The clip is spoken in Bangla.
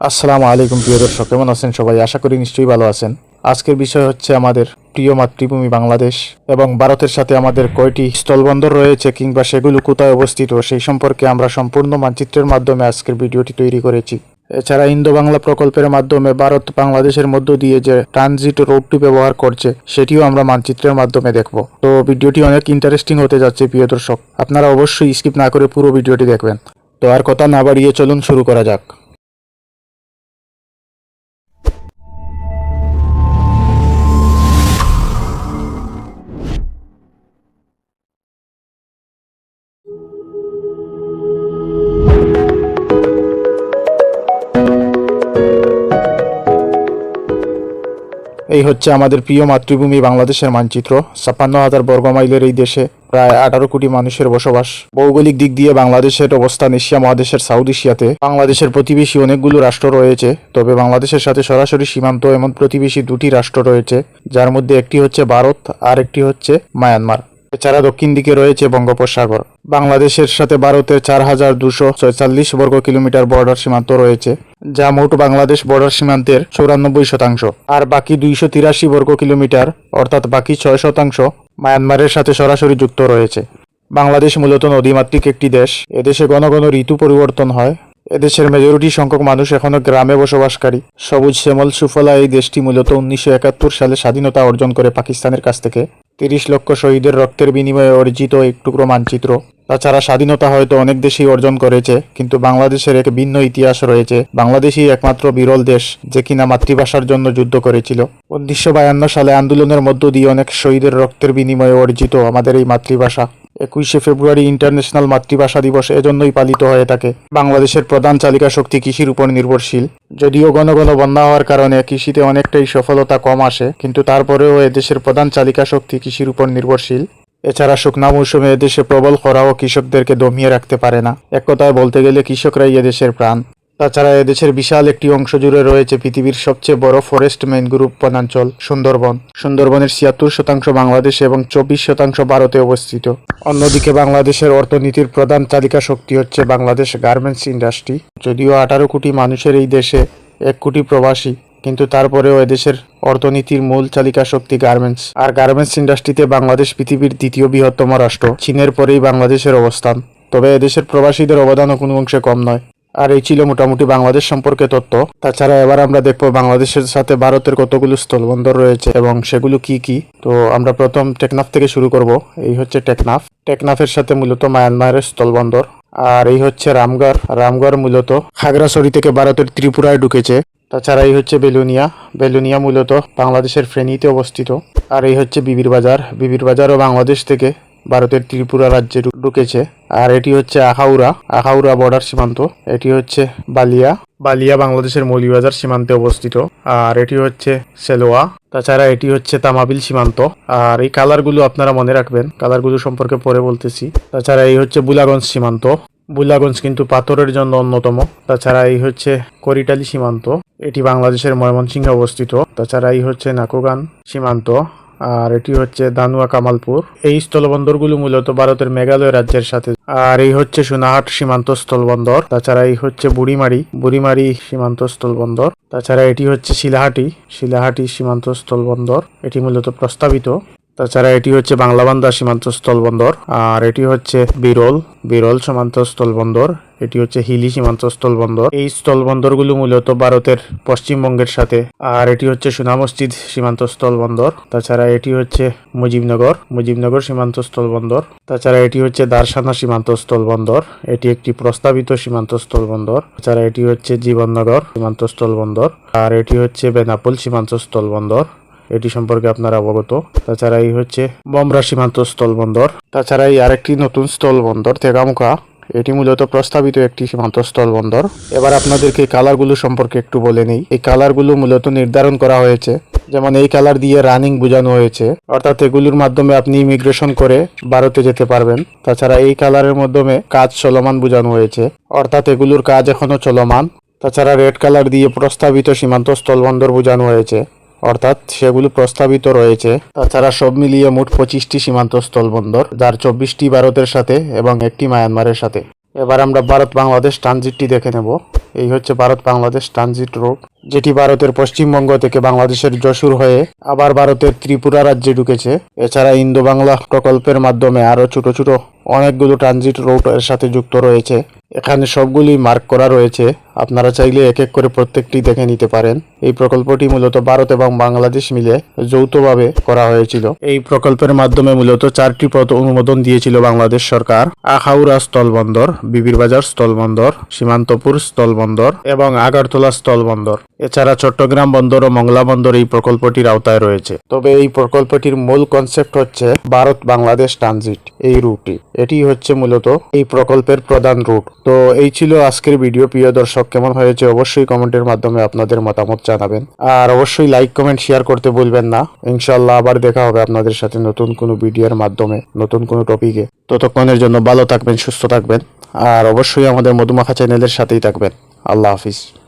আসসালামু আলাইকুম প্রিয় দর্শক, কেমন আছেন সবাই? আশা করি নিশ্চয়ই ভালো আছেন। আজকের বিষয় হচ্ছে আমাদের প্রিয় মাতৃভূমি বাংলাদেশ এবং ভারতের সাথে আমাদের কয়টি স্থলবন্দর রয়েছে কিংবা সেগুলো কোথায় অবস্থিত সেই সম্পর্কে আমরা সম্পূর্ণ মানচিত্রের মাধ্যমে আজকের ভিডিওটি তৈরি করেছি। এছাড়া ইন্দো বাংলা প্রকল্পের মাধ্যমে ভারত বাংলাদেশের মধ্য দিয়ে যে ট্রানজিট রোডটি ব্যবহার করছে, সেটিও আমরা মানচিত্রের মাধ্যমে দেখব। তো ভিডিওটি অনেক ইন্টারেস্টিং হতে যাচ্ছে প্রিয় দর্শক, আপনারা অবশ্যই স্কিপ না করে পুরো ভিডিওটি দেখবেন। তো আর কথা না বাড়িয়ে চলুন শুরু করা যাক। এই হচ্ছে আমাদের প্রিয় মাতৃভূমি বাংলাদেশের মানচিত্র। ছাপ্পান্ন হাজার বর্গ মাইলের এই দেশে প্রায় আঠারো কোটি মানুষের বসবাস। ভৌগোলিক দিক দিয়ে বাংলাদেশের অবস্থান এশিয়া মহাদেশের সাউথ এশিয়াতে। বাংলাদেশের প্রতিবেশী অনেকগুলো রাষ্ট্র রয়েছে, তবে বাংলাদেশের সাথে সরাসরি সীমান্ত এমন প্রতিবেশী দুটি রাষ্ট্র রয়েছে, যার মধ্যে একটি হচ্ছে ভারত আর একটি হচ্ছে মায়ানমার। এছাড়া দক্ষিণ দিকে রয়েছে বঙ্গোপসাগর। বাংলাদেশের সাথে ভারতের চার হাজার দুশো ছয়চল্লিশ বর্গ কিলোমিটার বর্ডার সীমান্ত রয়েছে, যা মোট বাংলাদেশ বর্ডার সীমান্তের চৌরানব্বই শতাংশ। আর বাকি দুইশো তিরাশি বর্গ কিলোমিটার, অর্থাৎ বাকি ছয় শতাংশ, মায়ানমারের সাথে সরাসরি যুক্ত রয়েছে। বাংলাদেশ মূলত নদীমাতৃক একটি দেশ। এদেশে ঘন ঘন ঋতু পরিবর্তন হয়। এদেশের মেজরিটি সংখ্যক মানুষ এখনও গ্রামে বসবাসকারী। সবুজ শ্যামল সুফলা এই দেশটি মূলত উনিশশো একাত্তর সালে স্বাধীনতা অর্জন করে পাকিস্তানের কাছ থেকে। তিরিশ লক্ষ শহীদের রক্তের বিনিময়ে অর্জিত এক টুকরো মানচিত্র। তাছাড়া স্বাধীনতা হয়তো অনেক দেশেই অর্জন করেছে, কিন্তু বাংলাদেশের এক ভিন্ন ইতিহাস রয়েছে। বাংলাদেশই একমাত্র বিরল দেশ যে কিনা মাতৃভাষার জন্য যুদ্ধ করেছিল। উনিশশো বায়ান্ন সালে আন্দোলনের মধ্য দিয়ে অনেক শহীদের রক্তের বিনিময়ে অর্জিত আমাদের এই মাতৃভাষা। একুশে ফেব্রুয়ারি ইন্টারন্যাশনাল মাতৃভাষা দিবস এজন্যই পালিত হয়ে থাকে বাংলাদেশের প্রধান চালিকা শক্তি কৃষির উপর নির্ভরশীল। যদিও ঘন ঘন বন্যা হওয়ার কারণে কৃষিতে অনেকটাই সফলতা কম আসে, কিন্তু তারপরেও এদেশের প্রধান চালিকা শক্তি কৃষির উপর নির্ভরশীল। এছাড়া শুকনা মৌসুমে এদেশে প্রবল খরাও কৃষকদেরকে দমিয়ে রাখতে পারে না। এক কথায় বলতে গেলে কৃষকরাই এদেশের প্রাণ। তাছাড়া এদেশের বিশাল একটি অংশ জুড়ে রয়েছে পৃথিবীর সবচেয়ে বড় ফরেস্ট মেইন গ্রুপ বনাঞ্চল, সুন্দরবন। সুন্দরবনের ছিয়াত্তর শতাংশ বাংলাদেশে এবং চব্বিশ শতাংশ ভারতে অবস্থিত। অন্যদিকে বাংলাদেশের অর্থনীতির প্রধান চালিকা শক্তি হচ্ছে বাংলাদেশ গার্মেন্টস ইন্ডাস্ট্রি যদিও আঠারো কোটি মানুষের এই দেশে এক কোটি প্রবাসী, কিন্তু তারপরেও এদেশের অর্থনীতির মূল চালিকা শক্তি গার্মেন্টস আর গার্মেন্টস ইন্ডাস্ট্রিতে বাংলাদেশ পৃথিবীর দ্বিতীয় বৃহত্তম রাষ্ট্র, চীনের পরেই বাংলাদেশের অবস্থান। তবে এদেশের প্রবাসীদের অবদানও কোনো অংশে কম নয়। আর এই ছিল মোটামুটি বাংলাদেশ সম্পর্কে তথ্য। তাছাড়া এবার আমরা দেখব বাংলাদেশের সাথে ভারতের কতগুলো স্থলবন্দর রয়েছে এবং সেগুলো কি কি। তো আমরা প্রথম টেকনাফ থেকে শুরু করব। এই হচ্ছে টেকনাফ। টেকনাফের সাথে মূলত মায়ানমারের স্থলবন্দর। আর এই হচ্ছে রামগড়। রামগড় মূলত খাগড়াছড়ি থেকে ভারতের ত্রিপুরায় ঢুকেছে। তাছাড়া এই হচ্ছে বেলুনিয়া। বেলুনিয়া মূলত বাংলাদেশের ফেনীতে অবস্থিত। আর এই হচ্ছে বিবির বাজার। বিবির বাজারও বাংলাদেশ থেকে ভারতের ত্রিপুরা রাজ্যে ঢুকেছে। আর এটি হচ্ছে আখাউড়া আখাউড়া বর্ডার সীমান্ত। এটি হচ্ছে বালিয়া বালিয়া বাংলাদেশের মৌলিবাজার সীমান্তে অবস্থিত। আর এটি হচ্ছে সেলোয়া তাছাড়া এটি হচ্ছে তামাবিল সীমান্ত। আর এই কালারগুলো আপনারা মনে রাখবেন, কালারগুলো সম্পর্কে পরে বলতেছি। তাছাড়া এই হচ্ছে বুলাগঞ্জ সীমান্ত। বুলাগঞ্জ কিন্তু পাথরের জন্য অন্যতম। তাছাড়া এই হচ্ছে করিটালি সীমান্ত। এটি বাংলাদেশের ময়মনসিংহে অবস্থিত। তাছাড়া এই হচ্ছে নাকুগান সীমান্ত। আর এটি হচ্ছে দানুয়া কামালপুর। এই স্থলবন্দরগুলো মূলত ভারতের মেঘালয় রাজ্যের সাথে। আর এই হচ্ছে সোনাহাট সীমান্ত স্থলবন্দর, তাছাড়া এই হচ্ছে বুড়িমারি। বুড়িমারি সীমান্ত স্থলবন্দর, তাছাড়া এটি হচ্ছে শিলাহাটি। শিলাহাটি সীমান্ত স্থলবন্দর, এটি মূলত প্রস্তাবিত। তাছাড়া এটি হচ্ছে বাংলাবান্ধা সীমান্ত স্থলবন্দর আর এটি হচ্ছে বিরল বিরল সীমান্ত স্থলবন্দর এটি হচ্ছে হিলি সীমান্ত স্থলবন্দর এই স্থল স্থলবন্দরগুলো মূলত ভারতের পশ্চিমবঙ্গের সাথে, আর এটি হচ্ছে সুনা মসজিদ সীমান্ত স্থলবন্দর তাছাড়া এটি হচ্ছে মুজিবনগর মুজিবনগর সীমান্ত স্থলবন্দর তাছাড়া এটি হচ্ছে দারসানা সীমান্ত স্থলবন্দর এটি একটি প্রস্তাবিত সীমান্ত স্থলবন্দর তাছাড়া এটি হচ্ছে জীবননগর সীমান্ত স্থলবন্দর আর এটি হচ্ছে বেনাপোল সীমান্ত স্থলবন্দর এটি সম্পর্কে আপনারা অবগত। তাছাড়া এই হচ্ছে বমরা সীমান্ত স্থলবন্দর তাছাড়া এই আরেকটি নতুন স্থলবন্দর তেগামুখা, এটি মূলত প্রস্তাবিত একটি সীমান্ত স্থলবন্দর এবার আপনাদেরকে কালারগুলো সম্পর্কে একটু বলে নেই। এই কালারগুলো মূলত নির্ধারণ করা হয়েছে, যেমন এই কালার দিয়ে রানিং বোঝানো হয়েছে। অর্থাৎ এগুলোর মাধ্যমে আপনি ইমিগ্রেশন করে ভারতে যেতে পারবেন। তাছাড়া এই কালারের মাধ্যমে কাজ চলমান বোঝানো হয়েছে। অর্থাৎ এগুলোর কাজ এখনও চলমান। তাছাড়া রেড কালার দিয়ে প্রস্তাবিত সীমান্ত স্থলবন্দর বোঝানো হয়েছে। অর্থাৎ সেগুলো প্রস্তাবিত রয়েছে। তাছাড়া সব মিলিয়ে মোট পঁচিশটি সীমান্ত স্থলবন্দর যার চব্বিশটি ভারতের সাথে এবং একটি মায়ানমারের সাথে। এবার আমরা ভারত বাংলাদেশ ট্রানজিটটি দেখে নেব। এই হচ্ছে ভারত বাংলাদেশ ট্রানজিট রোড যেটি ভারতের পশ্চিমবঙ্গ থেকে বাংলাদেশের যশোর হয়ে আবার ভারতের ত্রিপুরা রাজ্যে ঢুকেছে। এছাড়া ইন্দো বাংলা প্রকল্পের মাধ্যমে আরও ছোট ছোট অনেকগুলো ট্রানজিট রোডের সাথে যুক্ত রয়েছে। এখানে সবগুলি মার্ক করা রয়েছে। আপনারা চাইলে এক এক করে প্রত্যেকটি দেখে নিতে পারেন। এই প্রকল্পটি মূলত ভারত এবং বাংলাদেশ মিলে যৌথভাবে করা হয়েছিল। এই প্রকল্পের মাধ্যমে মূলত চারটি পথ অনুমোদন দিয়েছিল বাংলাদেশ সরকার। আখাউড়া স্থলবন্দর বিবিরবাজার স্থলবন্দর সীমান্তপুর স্থলবন্দর এবং আগারতলা স্থলবন্দর এছাড়া চট্টগ্রাম বন্দর ও মংলা বন্দর এই প্রকল্পটির আওতায় রয়েছে। তবে এই প্রকল্পটির মূল কনসেপ্ট হচ্ছে ভারত বাংলাদেশ ট্রানজিট, এই রুটটি। এটি হচ্ছে মূলত এই প্রকল্পের প্রধান রুট। তো এই ছিল আজকের ভিডিও, প্রিয় দর্শক। কেমন হয়েছে অবশ্যই কমেন্টের মাধ্যমে আপনাদের মতামত জানাবেন। আর অবশ্যই লাইক কমেন্ট শেয়ার করতে ভুলবেন না। ইনশাল্লাহ আবার দেখা হবে আপনাদের সাথে নতুন কোনো ভিডিওর মাধ্যমে, নতুন কোনো টপিকে ততক্ষণের জন্য ভালো থাকবেন, সুস্থ থাকবেন। আর অবশ্যই আমাদের মধুমাখা চ্যানেলের সাথেই থাকবেন। আল্লাহ হাফিজ।